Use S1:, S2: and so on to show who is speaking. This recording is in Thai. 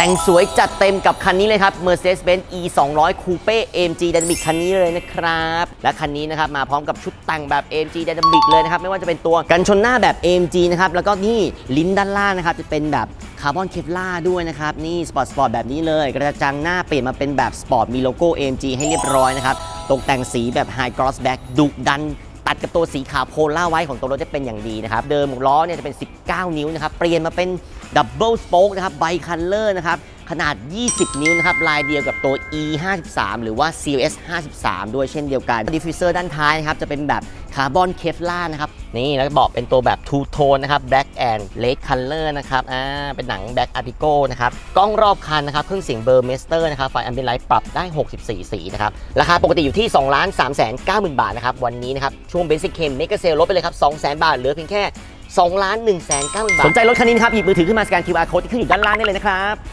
S1: แต่งสวยจัดเต็มกับคันนี้เลยครับ Mercedes-Benz E 2 0 0 Coupe AMG Dynamic คันนี้เลยนะครับ และคันนี้นะครับมาพร้อมกับชุดแต่งแบบ AMG Dynamic เลยนะครับ ไม่ว่าจะเป็นตัวกันชนหน้าแบบ AMG นะครับ แล้วก็นี่ลิ้นด้านล่างนะครับ จะเป็นแบบคาร์บอนเค v ล่าด้วยนะครับ นี่สปอร์ตสปอร์ตแบบนี้เลย กระจังหน้าเปลี่ยนมาเป็นแบบสปอร์ตมีโลโก้ AMG ให้เรียบร้อยนะครับตกแต่งสีแบบ High Gloss Black ดุดัน ตัดกับตัวสีขาวโพล่าไว้ของตัวรถได้เป็นอย่างดีนะครับ เดิมล้อเนี่ยจะเป็น 19 นิ้วนะครับ เปลี่ยนมาเป็นดับเบิลสโป๊กนะครับไบคันเลอร์นะครับ ขนาด 20 นิ้วนะครับ ลายเดียวกับตัว E 53หรือว่า cs 53ด้วยเช่นเดียวกันดิฟฟิวเซอร์ด้านท้ายนะครับ จะเป็นแบบคาร์บอนเคฟล่านะครับ นี่แล้วก็บอกเป็นตัวแบบทูโทนนะครับ Black and Red Color นะครับ อ่า เป็นหนัง Black Artico นะครับ กล้องรอบคันนะครับ เครื่องเสียงเบอร์เมสเตอร์นะครับ ไฟอัมเบนไลท์ปรับได้ 64 สีนะครับ ราคาปกติอยู่ที่2 3 9 0 0 0 บาทนะครับ วันนี้นะครับ ช่วงเบสิ c เคมเมกะเซลลดไปเลยครับ200,000 บาท เหลือเพียงแค่2ล้าน1 9 0 0 0 0 บาท สนใจรถคันนี้นะครับ หยิบมือถือขึ้นมาสแกน QR code ที่ขึ้นอยู่ด้านล่างได้เลยนะครับ